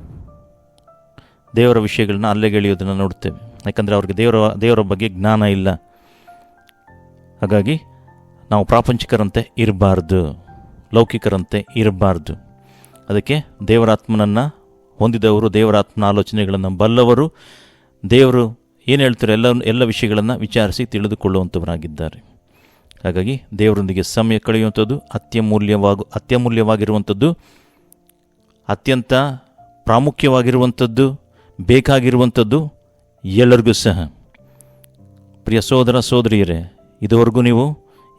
ದೇವರ ವಿಷಯಗಳನ್ನ ಅಲ್ಲೆಗೆಳೆಯೋದನ್ನು ನೋಡ್ತೇವೆ ಯಾಕಂದರೆ ಅವ್ರಿಗೆ ದೇವರ ದೇವರ ಬಗ್ಗೆ ಜ್ಞಾನ ಇಲ್ಲ. ಹಾಗಾಗಿ ನಾವು ಪ್ರಾಪಂಚಿಕರಂತೆ ಇರಬಾರ್ದು. ಲೌಕಿಕರಂತೆ ಇರಬಾರ್ದು. ಅದಕ್ಕೆ ದೇವರಾತ್ಮನನ್ನು ಹೊಂದಿದವರು, ದೇವರಾತ್ಮನ ಆಲೋಚನೆಗಳನ್ನು ಬಲ್ಲವರು ದೇವರು ಏನು ಹೇಳ್ತಾರೆ ಎಲ್ಲ ಎಲ್ಲ ವಿಷಯಗಳನ್ನು ವಿಚಾರಿಸಿ ತಿಳಿದುಕೊಳ್ಳುವಂಥವರಾಗಿದ್ದಾರೆ ಹಾಗಾಗಿ ದೇವರೊಂದಿಗೆ ಸಮಯ ಕಳೆಯುವಂಥದ್ದು, ಅತ್ಯಮೂಲ್ಯವಾಗು, ಅತ್ಯಮೂಲ್ಯವಾಗಿರುವಂಥದ್ದು, ಅತ್ಯಂತ ಪ್ರಾಮುಖ್ಯವಾಗಿರುವಂಥದ್ದು, ಬೇಕಾಗಿರುವಂಥದ್ದು ಎಲ್ಲರಿಗೂ ಸಹ. ಪ್ರಿಯ ಸೋದರ, ಸೋದರಿಯರೇ, ಇದುವರೆಗೂ ನೀವು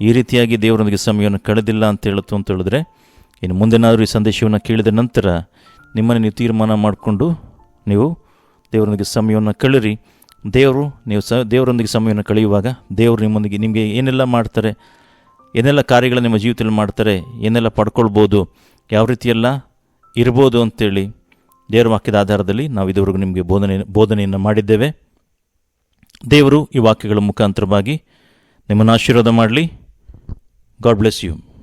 ಈ ರೀತಿಯಾಗಿ ದೇವರೊಂದಿಗೆ ಸಮಯವನ್ನು ಕಳೆದಿಲ್ಲ ಅಂತ ಹೇಳುತ್ತು ಅಂತ ಹೇಳಿದ್ರೆ, ಇನ್ನು ಮುಂದೆನಾದರೂ ಈ ಸಂದೇಶವನ್ನು ಕೇಳಿದ ನಂತರ ನಿಮ್ಮನ್ನು ನೀವು ತೀರ್ಮಾನ ಮಾಡಿಕೊಂಡು ನೀವು ದೇವರೊಂದಿಗೆ ಸಮಯವನ್ನು ಕಳಿರಿ ದೇವರು, ನೀವು ಸ, ದೇವರೊಂದಿಗೆ ಸಮಯವನ್ನು ಕಳೆಯುವಾಗ ದೇವರು ನಿಮ್ಮೊಂದಿಗೆ ನಿಮಗೆ ಏನೆಲ್ಲ ಮಾಡ್ತಾರೆ, ಏನೆಲ್ಲ ಕಾರ್ಯಗಳು ನಿಮ್ಮ ಜೀವಿತದಲ್ಲಿ ಮಾಡ್ತಾರೆ, ಏನೆಲ್ಲ ಪಡ್ಕೊಳ್ಬೋದು, ಯಾವ ರೀತಿಯೆಲ್ಲ ಇರ್ಬೋದು ಅಂತೇಳಿ ದೇವರ ವಾಕ್ಯದ ಆಧಾರದಲ್ಲಿ ನಾವು ಇದುವರೆಗೂ ನಿಮಗೆ ಬೋಧನೆ, ಬೋಧನೆಯನ್ನು ಮಾಡಿದ್ದೇವೆ. ದೇವರು ಈ ವಾಕ್ಯಗಳ ಮುಖಾಂತರವಾಗಿ ನಿಮ್ಮನ್ನು ಆಶೀರ್ವಾದ ಮಾಡಲಿ. God bless you